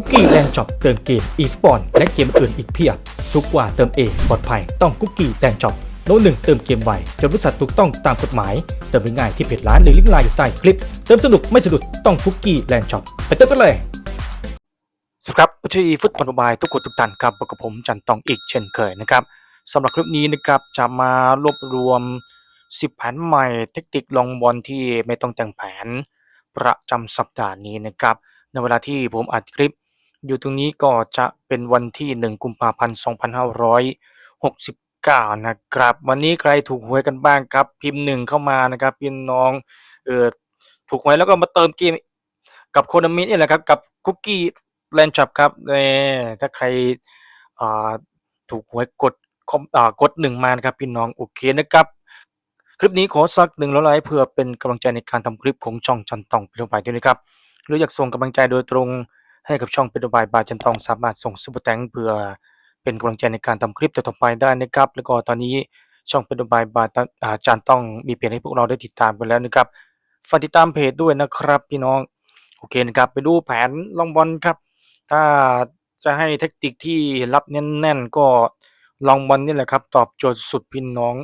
คุกกี้แลนด์ช็อปเติมเกมอีสปอนและเกมอื่นอีกเพียบ ทุกกว่าเติมเองปลอดภัยต้องคุกกี้แลนด์ช็อปโน้ตหนึ่งเติมเกมไวจนบริษัทถูกต้องตามกฎหมาย เติมง่ายที่เพจร้านหรือลิงก์ไลน์อยู่ใต้คลิป เติมสนุกไม่สะดุดต้องคุกกี้แลนด์ช็อปไปเติมกันเลยสวัสดีครับชื่อฟุตบอลบายทุกคนทุกท่านครับพบกับผมจันตองอีกเช่นเคยนะครับสำหรับคลิปนี้นะครับจะมารวบรวม 10 แผนใหม่เทคนิคลองบอลที่ไม่ต้องแต่งแผน ประจำสัปดาห์นี้นะครับในเวลาที่ผมอัดคลิป อยู่ตรงนี้ก็จะเป็นวันที่ 1 กุมภาพันธ์ 2569 นะครับ วันนี้ใครถูกหวยกันบ้างครับ พิมพ์หนึ่งเข้ามานะครับพี่น้องเออถูกหวยแล้วก็มาเติมเกมกับโคนามินี่แหละครับ กับคุกกี้แลนชับครับเออถ้าใครอ่าถูกหวยกดอ่ากดหนึ่งมานะครับพี่น้องโอเคนะครับคลิปนี้ขอสักหนึ่งร้อยไลค์เพื่อเป็นกำลังใจในการทำคลิปของช่องจันตองเป็นต่อไปด้วยนะครับหรืออยากส่งกำลังใจโดยตรง ให้กับช่องเป็นต่อไปบายจันตองสามารถส่งซุปเปอร์แตงเพื่อเป็นกำลังใจในการทำคลิปต่อไปได้นะครับ แล้วก็ตอนนี้ช่องเป็นต่อไปบายอ่าจันต้องมีเพจให้พวกเราได้ติดตามกันแล้วนะครับฝากติดตามเพจด้วยนะครับ พี่น้องโอเคนะครับไปดูแผนลองบอลครับ ถ้าจะให้เทคนิคที่รับแน่นๆ ก็ลองบอลนี่แหละครับ ตอบโจทย์สุดพี่น้อง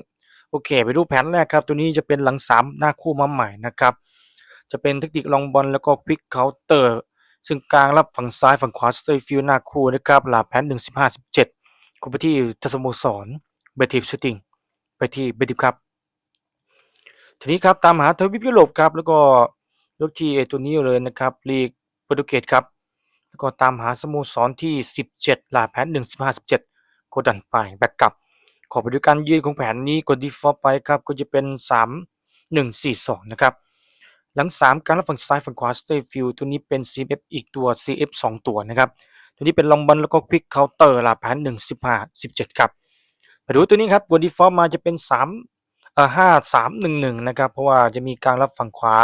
โอเค ไปดูแผนแรกครับ ตัวนี้จะเป็นหลังสามหน้าคู่มาใหม่นะครับ จะเป็นเทคนิคลองบอลแล้วก็ควิกเคาน์เตอร์ ซึ่งกลางรับฝั่งซ้ายฝั่งขวาสเตฟิลหน้าคู่นะครับหลาแผนหนึ่งสิบห้าสิบเจ็ดคุณไปที่ทัศโมสรเบทีฟสติงไปที่เบทีฟครับทีนี้ครับตามหาทวิปยุโรปครับแล้วก็ลือกที่ไอ้ตัวนี้เลยนะครับลีกโปรตุเกสครับแล้วก็ตามหาสโมสรที่ 17หลาแผน1 15 17กดดันไปแบ็กกลับ ขอไปดูการยืนของแผนนี้กด default ไปครับก็จะเป็น 3 1 4 2 นะครับ หลัง 3 การรับฝั่งซ้ายฝั่งขวา stay field ตัวนี้เป็น CF อีกตัว CF 2 ตัวนะครับ ตัวนี้เป็นลองบอลแล้วก็ quick counter หลาแผน1 15 17ครับไปดูตัวนี้ครับกด default มาจะเป็น3เอ่อ5 3 1 1นะครับ เพราะว่าจะมีการรับฝั่งขวา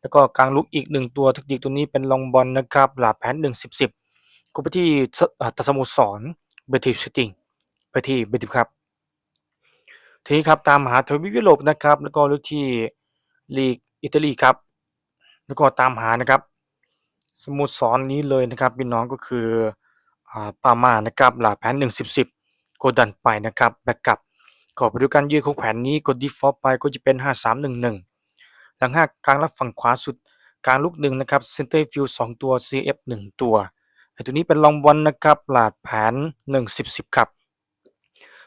แล้วก็กลางลุกอีกหนึ่งตัวทคนิคตัวนี้เป็นลองบอลนะครับหลาแผนหนึ่งสิบสิบกูไปที่ตัสโมสรเบทีฟสติงไปที่เบทีฟครับทีนี้ครับตามหาทวีปยุโรปนะครับแล้วก็เลือกที่ลีก อิตาลีครับ แล้วก็ตามหานะครับสโมสรนี้เลยนะครับพี่น้องก็คืออ่าปามานะครับหลาแผนหนึ่งสิบสิบกดดันไปนะครับแบกกลับขอไปดูการยืนของแผนนี้กด default ไปก็จะเป็นห้าสามหนึ่งหนึ่งหลังห้ากลางรับฝั่งขวาสุดกลางลูกหนึ่งนะครับเซนเตอร์ฟิลสองตัว CF หนึ่งตัวไอตัวนี้เป็นลองบอลนะครับหลาดแผนหนึ่งสิบสิบครับ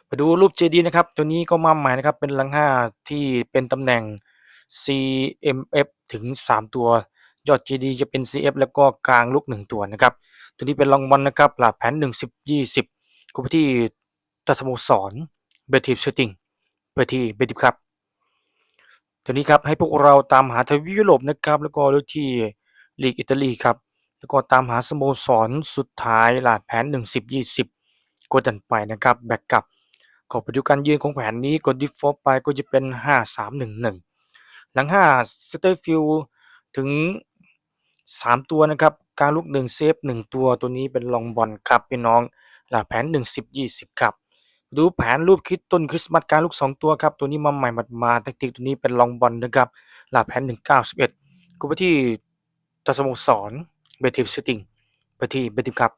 ไปดูรูป JD นะครับ ตัวนี้ก็มาใหม่นะครับเป็นหลังห้าที่เป็นตำแหน่ง CMF ถึง 3 ตัวยอด JD จะเป็น CF แล้วก็กลางลูกหนึ่งตัวนะครับ ตัวนี้เป็นลองบอลนะครับหลาแผนหนึ่งสิบยี่สิบกูไปที่ตัสโมสรเบทีฟเชตติงไปที่เบทีฟครับทีนี้ครับให้พวกเราตามหาทวีปยุโรปนะครับ แล้วก็เลือกที่ลีกอิตาลีครับ แล้วก็ตามหาสโมสรสุดท้ายหลาแผน 1 10 20กดดันไปนะครับแบกกลับขอไปดูการยืนของแผนนี้กด default ไปก็จะเป็น 5 3 1 1 หลัง5 s t e r f i e l d ถึง 3 ตัวนะครับการลูก1เซฟ1 ตัวตัวนี้เป็นลองบอลครับพี่น้องหลาดแผน 1 10 20ครับดูแผนรูปคิดต้นคริสต์มาสการลูก 2 ตัวครับตัวนี้มาใหม่มามาแทคติกตัวนี้เป็นลองบอลนะครับหลาแผน 191กูไปที่ตัสโมสรเบทิฟสติงไปที่เบทิฟครับ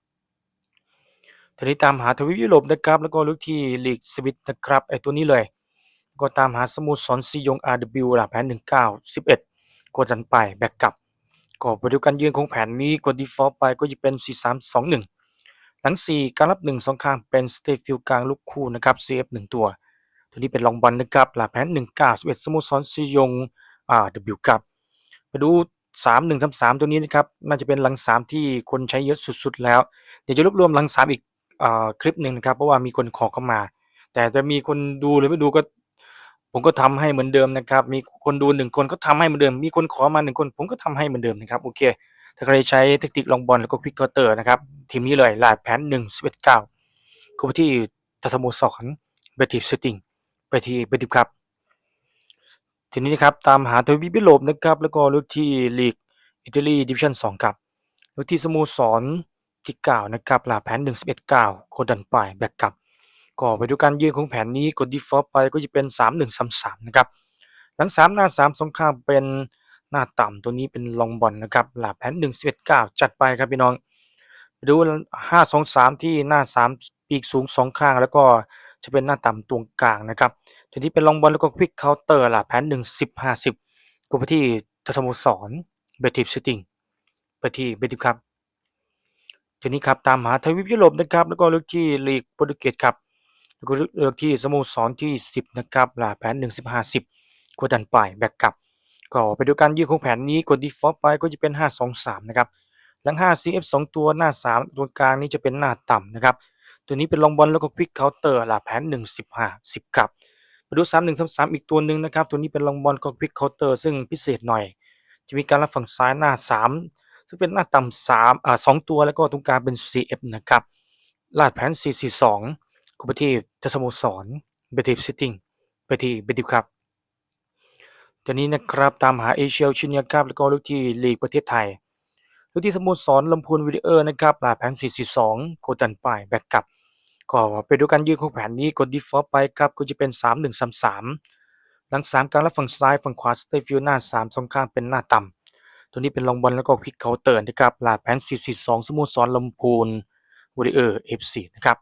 ทีนี้ตามหาทวีปยุโรปนะครับแล้วก็ลือกที่ลีกสวิตนะครับไอตัวนี้เลย ก็ตามหาสโมสรซียง RW หลาแผน 1911 กดดันไปแบกกลับก็ไปดูการยืนของแผนนี้กด default ไปก็จะเป็น 4321 หลัง 4 การรับ 1 2 ข้างเป็นสเตฟิลกลางลูกคู่นะครับ CF 1 ตัว ตัวนี้เป็นลองบอลนะครับหลาแผน 1 9 11 สโมสรซียง RW ครับไปดู3 1 3 3ตัวนี้นะครับน่าจะเป็นหลัง3ที่คนใช้เยอะสุดๆ แล้ว เดี๋ยวจะรวบรวมหลัง3อีกอคลิปหนึ่งนะครับ เพราะว่ามีคนขอเข้ามา แต่จะมีคนดูหรือไม่ดูก็ ผมก็ทำให้เหมือนเดิมนะครับ มีคนดูหนึ่งคนก็ทำให้เหมือนเดิม มีคนขอมาหนึ่งคน ผมก็ทำให้เหมือนเดิมนะครับ โอเค ถ้าใครใช้เทคนิคลองบอลแล้วก็ควิกเคาน์เตอร์นะครับ ทีมนี้เลยลาดแผนหนึ่งสิบเอ็ดเก้าเข้าไปที่ทัศโมสรเบทีฟเซตติ้งไปที่เบทีฟครับ ทีนี้นะครับ ตามหาทวีปยุโรปนะครับ แล้วก็เลือกที่ลีกอิตาลีดิวิชั่นสองครับเลือกที่สโมสรที่เก้านะครับลาดแผนหนึ่งสิบเอ็ดเก้าโคดันไปแบ็กกลับ ก็ไปดูการยืนของแผนนี้กด default ไปก็จะเป็นสามหนึ่งสามสามนะครับ หลังสามหน้าสามสองข้างเป็นหน้าต่ำตัวนี้เป็นลองบอลนะครับหลาแผนหนึ่งสิบเก้าจัดไปครับพี่น้องไปดูห้าสองสามที่หน้าสามปีกสูงสองข้าง แล้วก็จะเป็นหน้าต่ำตรงกลางนะครับทีนี้เป็นลองบอลแล้วก็ควิกเคาน์เตอร์ล่ะแผนหนึ่งสิบห้าสิบกูไปที่ทัศมสรเบทิฟสติงไปที่เบทิฟครับทีนี้ครับตามหาทวีปยุโรปนะครับแล้วก็เลือกที่ลีกโปรตุเกสครับ แล้วก็เลือกที่สโมสรที่สิบนะครับล่ะแผนหนึ่งสิบห้าสิบกดดันไปแบ็กกลับ ก็ไปดูการยืนของแผนนี้กด default ไปก็จะเป็น 523 นะครับ หลัง 5 CF 2 ตัวหน้า 3 ตัวกลางนี้จะเป็นหน้าต่ำนะครับ ตัวนี้เป็นลองบอลแล้วก็ควิกเคาน์เตอร์หลัแผน 1 15 10ครับมาดู 3 1 3 3 อีกตัวหนึ่งนะครับ ตัวนี้เป็นลองบอลก็ควิกเคาน์เตอร์ซึ่งพิเศษหน่อย จะมีการรับฝั่งซ้ายหน้า 3 ซึ่งเป็นหน้าต่ำ3อ่า2ตัวแล้วก็ตรงกลางเป็น CF นะครับลาดแผน 442 กุปที่ทัศโมสรเบติฟซิติ้งไปที่เบติฟครับตอนนี้นะครับตามหาเอเชียชินียครับแล้วก็ลูกที่ลีกประเทศไทยลูกที่สโมสรลำพูนวิดีเออร์นะครับลาแผน 442โกดันไปแบ็กกลับก็ไปดูการยืนของแผนนี้กด default ไปครับก็จะเป็น 3133 หลัง 3การรับฝั่งซ้ายฝั่งขวาสเตฟิลหน้า 3 สองข้างเป็นหน้าต่ำตัวนี้เป็นลองบอลแล้วก็ควิกเคาน์เตอร์นะครับลาแผน 442 สโมสรลำพูนวิดีเออร์ FC นะครับ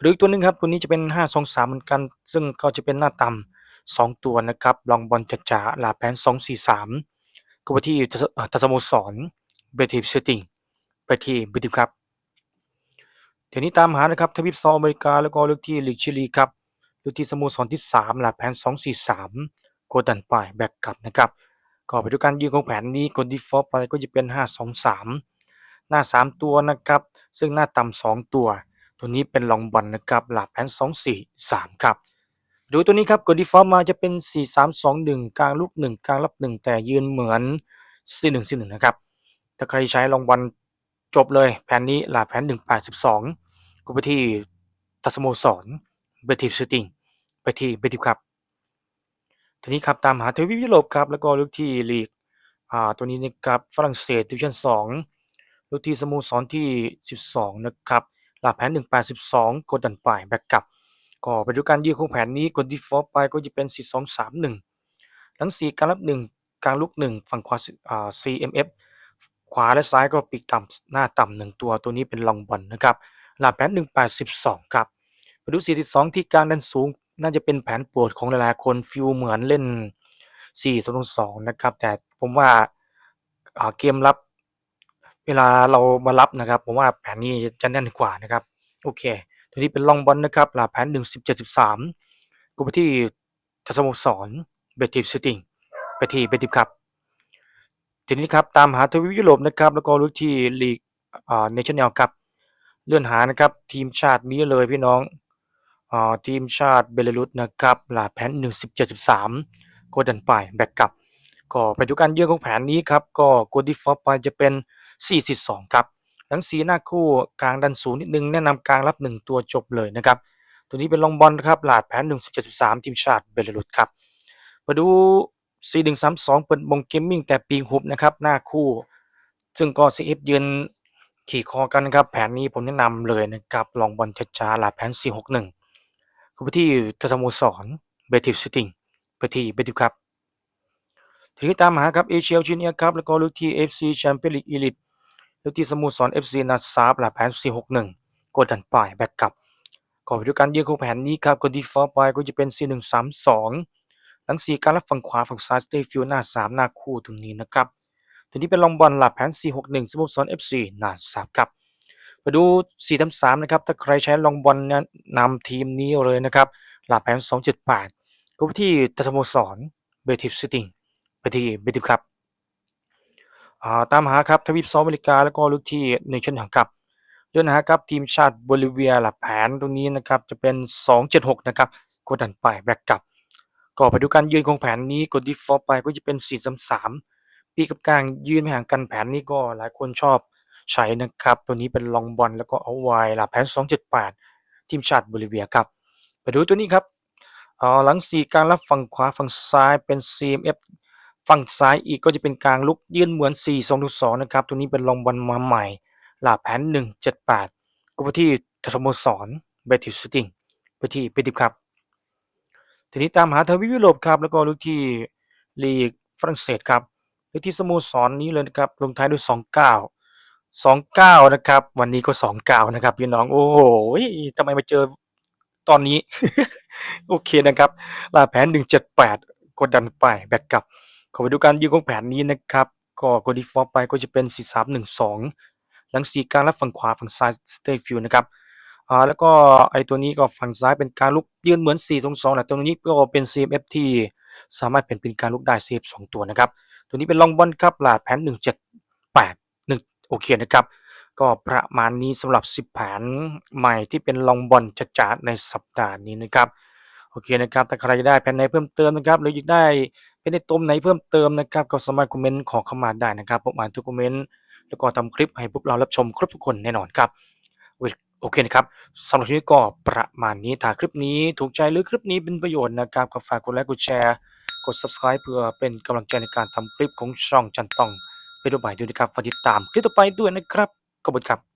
หรืออีกตัวหนึงครับตัวนี้จะเป็น 523 เหมือนกัน ซึ่งก็จะเป็นหน้าต่ำสองตัวนะครับลองบอลจัดจ๋าลาแพนสองสี่สามก็ไปที่ทัศโมสรเบทีฟเซตติ้งไปที่เบทีฟครับเทีนี้ตามหานะครับทวีปซาอเมริกาแล้วก็เลือกที่ลีกชิลีครับเลือกที่สโมสรที่สามลาแพนสองสี่สามกดดันไปแบ็กกลับนะครับก็ไปดูการยืนของแผนนี้กด default ไปก็จะเป็นห้าสองสามหน้าสามตัวนะครับ ซึ่งหน้าต่ำสองตัว ตัวนี้เป็นลองบอลนะครับหลาแพนสองสี่สามครับดูตัวนี้ครับกด default มาจะเป็น 4 3 2 1 กลางลูก 1 กลางรับ 1 แต่ยืนเหมือน 4 1 4 1 นะครับ ถ้าใครใช้ลองบอลจบเลยแผนนี้หลาแผน 182ก็ไปที่ทัศโมสรเบทิฟสติงไปที่เบทิฟครับ ทีนี้ครับตามหาทวีปยุโรปครับ แล้วก็ลือกที่ลีกอ่าตัวนี้นะครับฝรั่งเศสดิวิชั่น2เลือกที่สโมสรที่ 12 นะครับ หลาแผน 182 กดดันไปแบ็กกลับ ก็ไปดูการยืนของแผนนี้กด default ไปก็จะเป็น 4 2 3 1 หลัง 4 การรับ 1 กลางลุก 1 ฝั่งขวาอ่า CMF ขวาและซ้ายก็ปีกต่ำหน้าต่ำหนึ่งตัวตัวนี้เป็นลองบอลนะครับหลับแผน 182 ครับไปดู 42 ที่กลางด้านสูง น่าจะเป็นแผนปรดของหลายๆคนฟิลเหมือนเล่น4 2 2 นะครับ แต่ผมว่าอ่าเกมรับ เวลาเรามารับนะครับ ผมว่าแผนนี้จะแน่นกว่านะครับ โอเค ตัวนี้เป็นลองบอลนะครับหลาแผนหนึ่งสิบเจ็ดสิบสามกูไปที่ทัศโมสรเบติฟสติงไปที่เบติฟครับทีนี้ครับตามหาทวีปยุโรปนะครับ แล้วก็รู้ที่ลีกอ่าเนชั่นแนลครับเลื่อนหานะครับทีมชาตินี้เลยพี่น้องอ่าทีมชาติเบลารุสนะครับหลาแผนหนึ่งสิบเจ็ดสิบสามกดดันไปแบ็กกลับ ก็ไปดูการเยือนของแผนนี้ครับก็โกดดีฟอลไปจะเป็น 4-4-2 ครับ หลังสีหน้าคู่กลางดันสูงนิดนึงแนะนำกลางรับ 1 ตัวจบเลยนะครับ ตัวนี้เป็นลองบอลครับหลาดแผน1-7-3 ทีมชาติเบลารุสครับมาดู 4-1-3-2 เปิดบงเกมมิ่งแต่ปีงหุบนะครับหน้าคู่ ซึ่งก็ CF ยืนขี่คอกันนะครับแผนนี้ผมแนะนำเลยนะครับลองบอลช้าๆหลาดแผน 4-6-1คือไปที่ทัศโมสรเบติฟซิติงไปที่เบติฟครับทีนี้ตามหาครับเอเชียชิเนียครับ แล้วก็ลูกที่ FC แชมเปี้ยนลีกอีลิท ลูกที่สโมสร FC นาซาบหลับแผน461กดดันป่ายแบ็กกลับก็ไปดูการยืนของแผนนี้ครับกดดีฟอลต์ไปก็จะเป็น4132หลัง4การรับฝั่งขวาฝั่งซ้ายสเตฟิลหน้า3หน้าคู่ตรงนี้นะครับทีนี้เป็นลองบอลหลับแผน461สโมสร FC นาซาบครับมาดู433นะครับถ้าใครใช้ลองบอลแนะนำทีมนี้เลยนะครับหลับแผน278ก็ไปที่สโมสรเบทิฟซิติงไปที่เบติฟครับ อ่าตามหาครับทวีปซาอุอเมริกาแล้วก็ลูกที่เนชั่นห่งกับเลื่อนหาครับทีมชาติโบลิเวียหลับแผนตรงนี้นะครับจะเป็น 276 นะครับกดดันไปแบกกลับก็ไปดูการยืนของแผนนี้กดดีฟอไปก็จะเป็น 433 ปีกับกลางยืนไม่ห่างกันแผนนี้ก็หลายคนชอบใช้นะครับ ตัวนี้เป็นลองบอลแล้วก็เอาไว้หลับแผน 278 ทีมชาติโบลิเวียครับไปดูตัวนี้ครับหลัง4การรับฝั่งขวาฝั่งซ้ายเป็น CMF ฝั่งซ้ายอีกก็จะเป็นกลางลุกยืนเหมือน 4 2 2 นะครับ ตัวนี้เป็นลองบอลมาใหม่ หลาแผน 178ก็ไปที่สโมสรเบติสติงไปที่เบติครับ ทีนี้ตามหาทวีปยุโรปครับ แล้วก็ลูกที่ลีกฝรั่งเศสครับลูกที่สโมสรนี้เลยนะครับ ลงท้ายด้วย 29สองเก้านะครับ วันนี้ก็สองเก้านะครับพี่น้อง โอ้โหทำไมมาเจอตอนนี้ โอเคนะครับลาแผนหนึ่งเจ็ดแปดกดดันไปแบกกลับ ขอไปดูการยืนของแผนนี้นะครับ ก็กดดีฟอลต์ไปก็จะเป็น 4 3 1 2 หลังสีกลางและฝั่งขวาฝั่งซ้ายสเตฟิวนะครับอ่าแล้วก็ไอตัวนี้ก็ฝั่งซ้ายเป็นการลุกยืนเหมือน4 2 2แต่ตัวนี้ก็เป็น CMF ที่สามารถเป็นเป็นการลุกได้ CF 2ตัวนะครับ ตัวนี้เป็นลองบอลครับหลาดแผน 178 1 โอเคนะครับ ก็ประมาณนี้สำหรับ 10 แผนใหม่ที่เป็นลองบอลจะจัดในสัปดาห์นี้นะครับ โอเคนะครับ ถ้าใครได้แผนไหนเพิ่มเติมนะครับหรืออยากได้ เป็นในตมไหนเพิ่มเติมนะครับก็สามารถคอมเมนต์ขอเข้ามาได้นะครับผมอ่านทุกคอมเมนต์แล้วก็ทำคลิปให้พวกเรารับชมครบทุกคนแน่นอนครับโอเคนะครับสำหรับที่นี้ก็ประมาณนี้ถ้าคลิปนี้ถูกใจหรือคลิปนี้เป็นประโยชน์นะครับก็ฝากกดไลค์กดแชร์กด subscribe เพื่อเป็นกำลังใจในการทำคลิปของช่องจันตองไปดูใหม่ด้วยนะครับฝากติดตามคลิปต่อไปด้วยนะครับขอบคุณครับ